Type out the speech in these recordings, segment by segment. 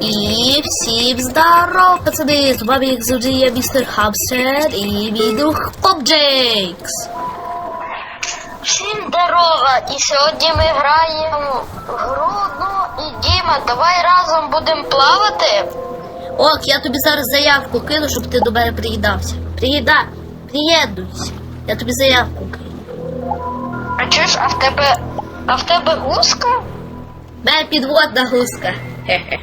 І всім здоров, пацани! З вами як завжди я містер Хамстер і мій друг Попджейкс. Всім здорово! І сьогодні ми граємо в гру, ну і Діма, давай разом будемо плавати. Ок, я тобі зараз заявку кину, щоб ти до мене приєднався. Приєда, приєднуйся. Я тобі заявку кину. А чуєш, а в тебе. А в тебе гуска? Мене підводна гуска. Хе-хе.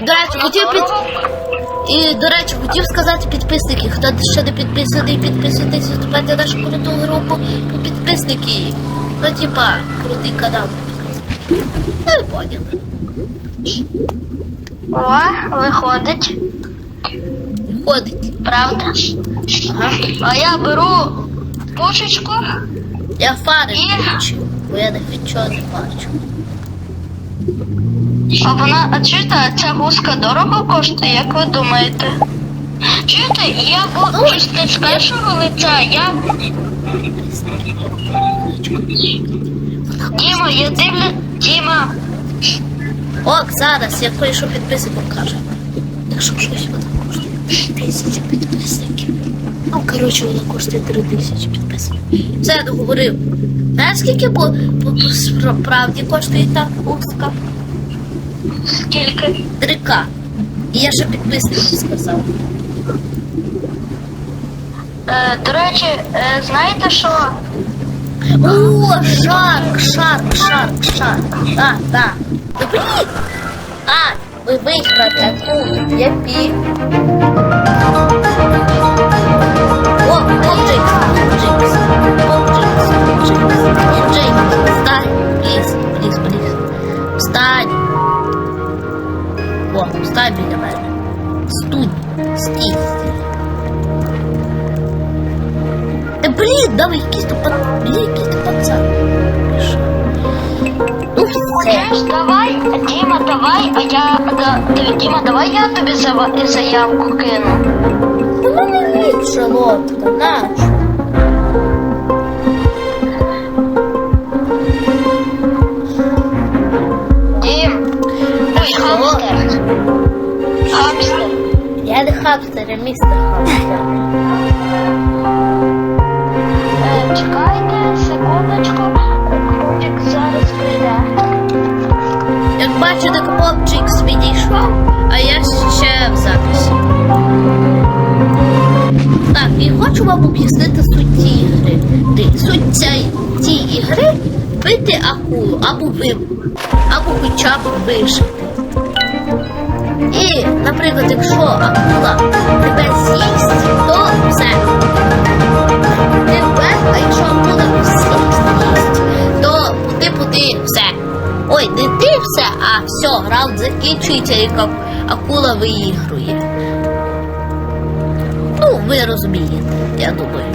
До речі, хотів під... І, до речі, хотів сказати підписники, хто ще не підписаний, підписуйтесь, вступайте в нашу круту групу по підписники. Ну, типа, крутий канал. Ну, ви поняли. О, виходить. Ходить. Правда? Ага. А я беру пушечку. Я фари Ні. включив, бо я нічого не бачу. А вона, а чуєте, ця гуска дорого коштує, як ви думаєте? Чуєте, я буду з першого лиця, я. Діма, я дивлю. Діма. Ок, зараз я підписник покажу. Якщо щось вона коштує тисячу підписників. Ну, коротше, вона коштує три тисячі підписників. Все, я договорив. Знаєш, скільки по, по, по справді коштує та гуска? Скільки? 3К. І я ще підписників сказав. Е, до речі, е, знаєте що? О, шарк, шарк, шарк, шарк. Так, так. Ну, блін! А, ви виграти, тут я пі. О, Бобджикс, Бобджикс, Бобджикс, Бобджикс, Бобджикс, встань, пліз, пліз, пліз. Встань біля мене. Студь, стій. Та блін, давай якийсь то пан... Блін, якийсь то пацан. Ну все. Давай, Діма, давай, а я да, Діма, давай я тобі заявку кину. У мене від шалотка, наш. Я містер хамстер. Е, чекайте, секундочку. Крутик зараз прийде. Як бачите, Попчикс відійшов, а я ще в записі. Так, і хочу вам об'яснити суть цієї гри. Суть цієї, цієї гри бити акулу або ви, або хоча б вижити. І, наприклад, якщо акула тебе з'їсть, то все. Ти вмер, а якщо акула з'їсть, то пути-пути все. Ой, не ти все, а все, раунд закінчується, як акула виігрує. Ну, ви розумієте, я думаю.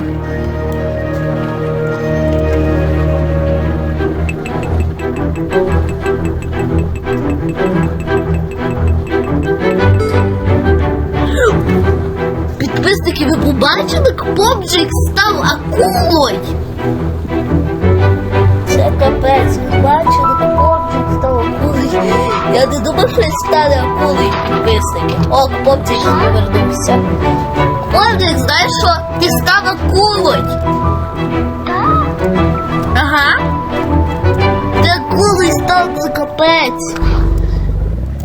Підписники, ви побачили, як Попджик став акулою? Це капець, ви бачили, як Попджик став акулою? Я не думав, що він стане акулою підписники. О, Попджик повернувся. Попджик, знаєш що? Ти став акулою. Ага. Ти акулою став це капець.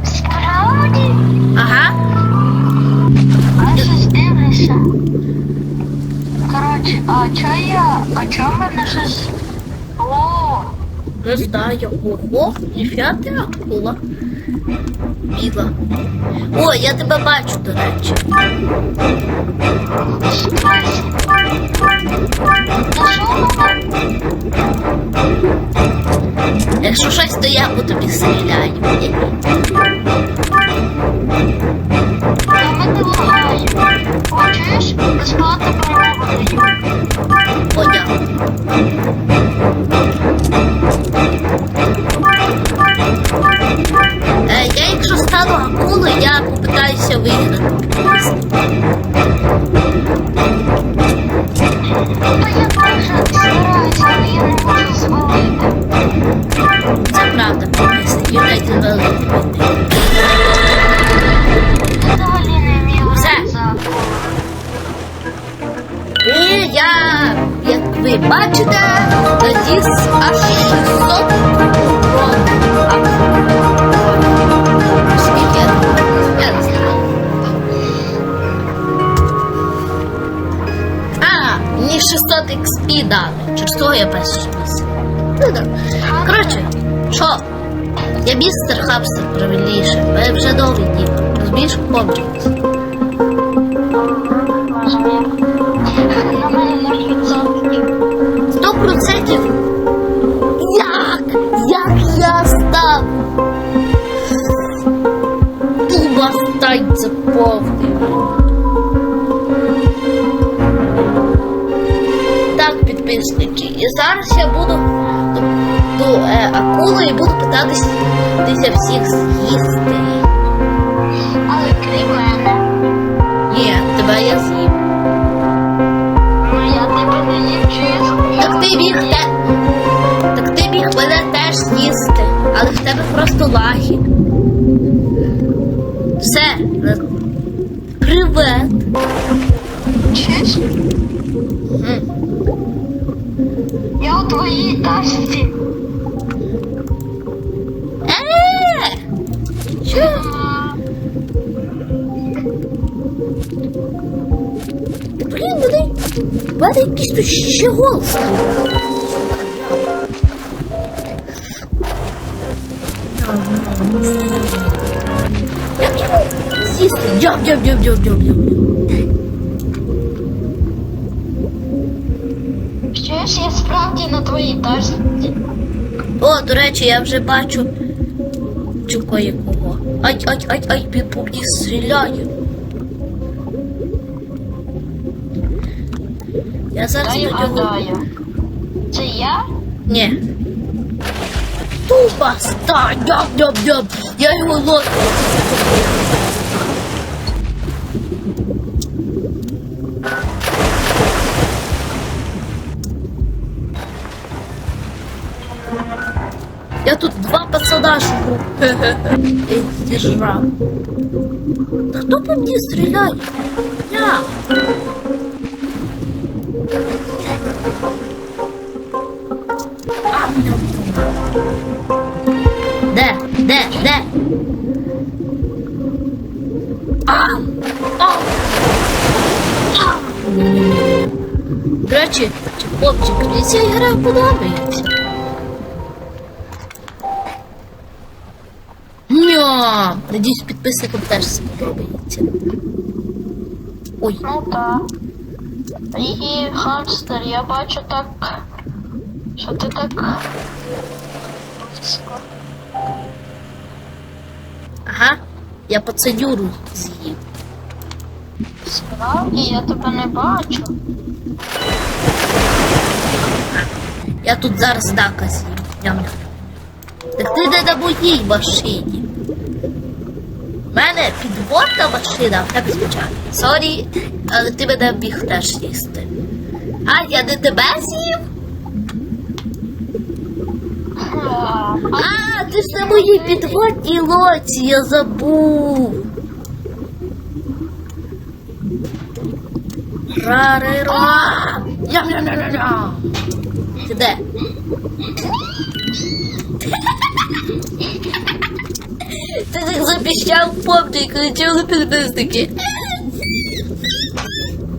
Справді? Ага. А. Коротше, а чо я, а чо в мене щось... О, Не знаю. Ого, ти акула. Біла. О, я тебе бачу, до речі. Якщо щось, то я по тобі стріляю. Безплатно перемогу даю. Поняв. Е, я якщо стану акулою, я попитаюся виграти. А я теж ви бачите, надіс аж 600 А, не знаю. Мені 600 XP дали. Через того я перший. Ну да. Коротше, що? Я містер Хабстер правильніше. Ми вже довгий дні. Розумієш, помчимось. Стань. Так, підписники. І зараз я буду до, до е, акули і буду питатись дися всіх з'їсти. Але крім мене, Ні, тебе я з'їм. я тебе не їм. Так ти міг те. Так ти міг мене теж з'їсти, але в тебе просто лаги. Чесно? М. Я у твоїй тачці. Е! Що? Блін, мене. в мене якийсь тут ще голос. Як справді на твоїй тачці. О, до речі, я вже бачу чого якого. Ай, ай, ай, ай, він по мені стріляє. Я зараз Дай до нього. Це я? Ні. Дьоб, дьоб, дьоб. Я його ловлю. Живу. Эй, кто по мне стреляет? Я. Де? Де? Де? А! А! А! До речі, хлопчик, мені ця подобається. Надіюсь, підписникам теж сподобається. Ой, Ну так. І хамстер, я бачу так. Що ти так. близько. ага, я пацанюру з'їв. Справді я тебе не бачу. Я тут зараз дака з'їм. Ням-ням. Так ти не на моїй машині. У мене підводна машина, так звичайно. Сорі, але ти мене міг теж їсти. А, я не тебе з'їв? А, ти ж на моїй підводній лоці, я забув. Ра-ри-ра. Ням-ням-ням-ням. Ти де? Ти так запіщав помню і кричали підписники.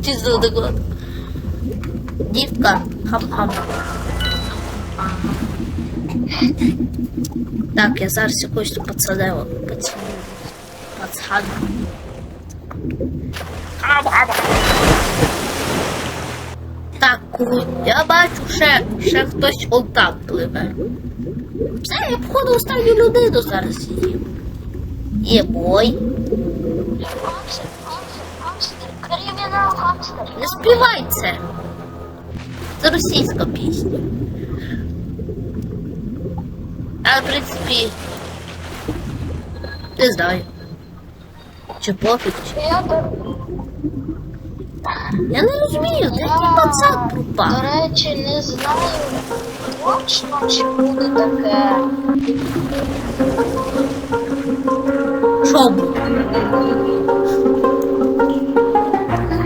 Чисто так от. Дівка, хам-хам. Так, я зараз якусь пацанева. Пацан. Пацан. Так, я бачу ще, ще хтось он там пливе. Все, я походу останню людину зараз їм. Є кримінал хамстер. Не співай це. Це російська пісня. Але, в принципі, не знаю. Чи пофіг, чи. Я не розумію, де який пацан до пропав. речі, не знаю точно, чи буде таке. Буде?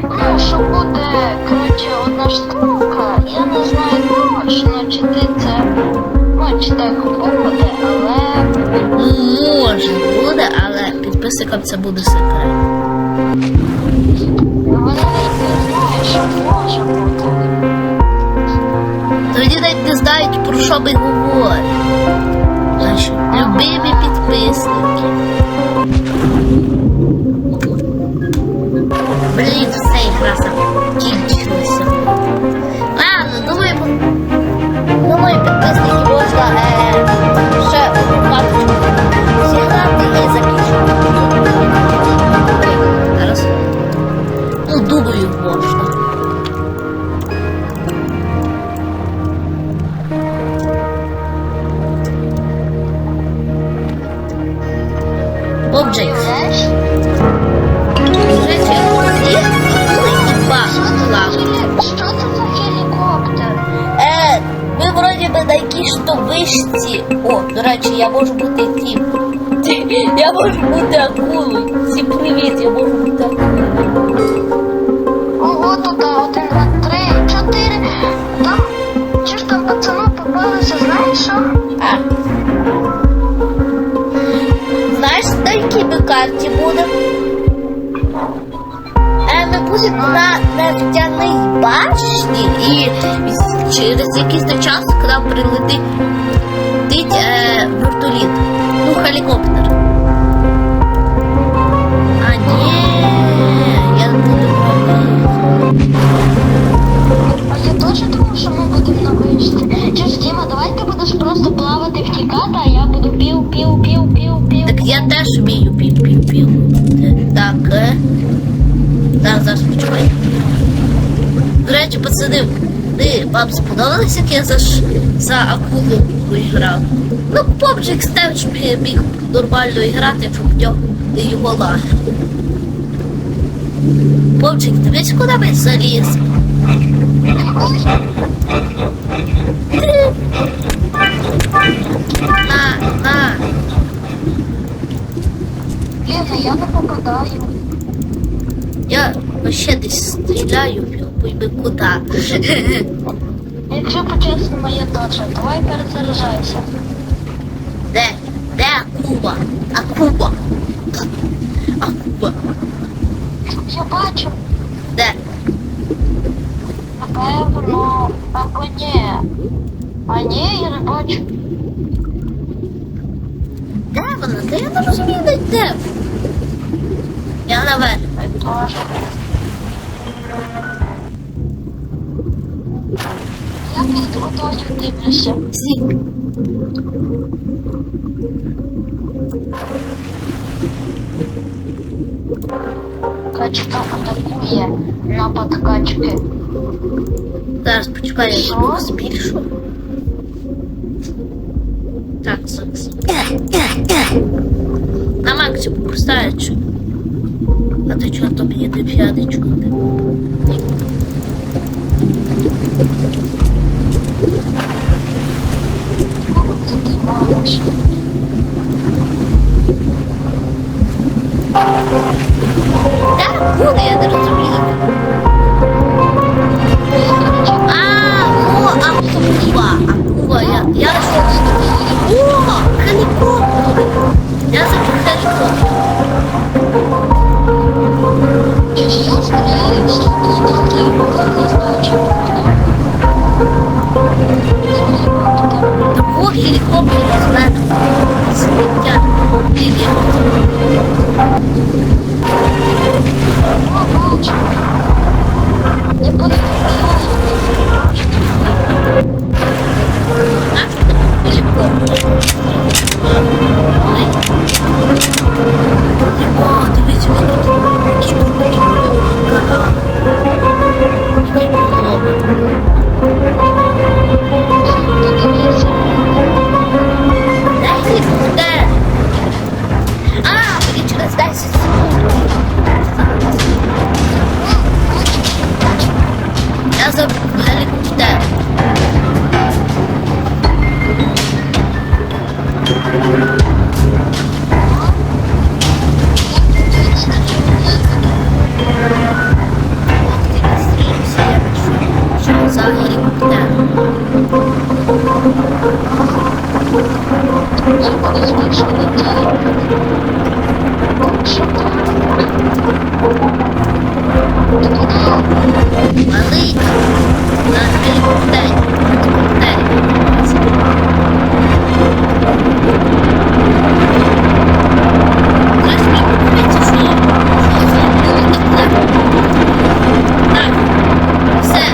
Ну, що буде, коротше, одна штука, я не знаю точно, чи ти це, ну, так буде, але може буде, але підписникам це буде секрет. вони навіть не знають, що може бути. Тоді навіть не знають, про що ми говоримо. Наші любимі підписники. Блін, все ігра закінчилася. Ладно, думаю, думаю, підписники можна е, я можу бути тим. Я можу бути акулою. Всім привіт, я можу бути акулою. Ого, тут один, два, три, чотири. Там, чи ж там пацану попалися, знаєш що? А. Знаєш, на якій ми карті будемо? Е, ми будемо на нефтяній башні і через якийсь час к нам прилетить е, вертоліт. Ну, helikopter. А ні, я не правий. А я теж думав, що ми будемо на вишці. Чи ж, Діма, давай ти будеш просто плавати втікати, а я буду пів, пів, пів, пів, пів. Так я теж вмію пів-пів-пів. Так, е. Так, зараз почекай. До речі, пацани, вам сподобалось, як я за, за акулу грав? Ну, Попчик теж міг нормально грати, якщо б в нього його лаги. Попчик, дивись, куди ми заліз? На, на. Ліна, я не попадаю. Я вообще десь стріляю, куди. Якщо по-чесному, я теж. Давай перезаряджайся. Де? Де Акуба? Акуба. Акуба. Я бачу. Де? Напевно, або ні. А ні, я не бачу. Де вона? Де я не розумію, де де? Я наверх. Я теж. Я під водою дивлюся. Всі. Качка атакує на подкачки. Зараз почекай, я Що? звук збільшу. Так, зараз. На максимум поставить. А ти чого то мені не п'яничку? Маєш. Де Малий. На день. День. Знаєш,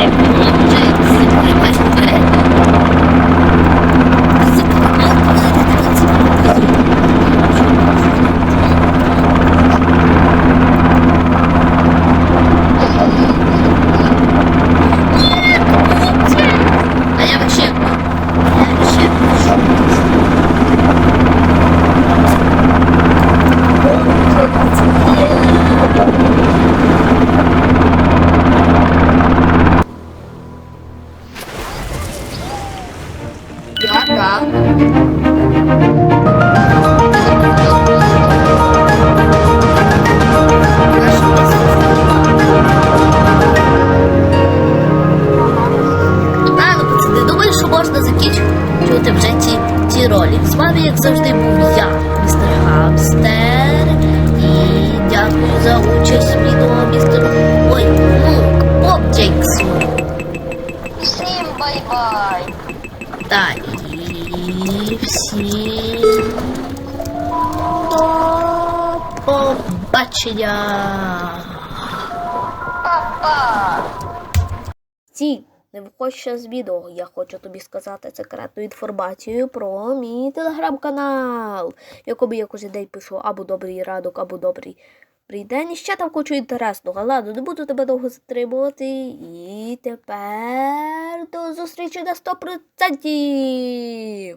でもうずっとこれまで Я, побачення. Ці, не виходь ще з відео. Я хочу тобі сказати секретну інформацію про мій телеграм-канал, в якому я кожен день пишу або добрий ранок, або добрий добрий день. І ще там хочу інтересного. Ладно, не буду тебе довго затримувати. І тепер до зустрічі на 100%!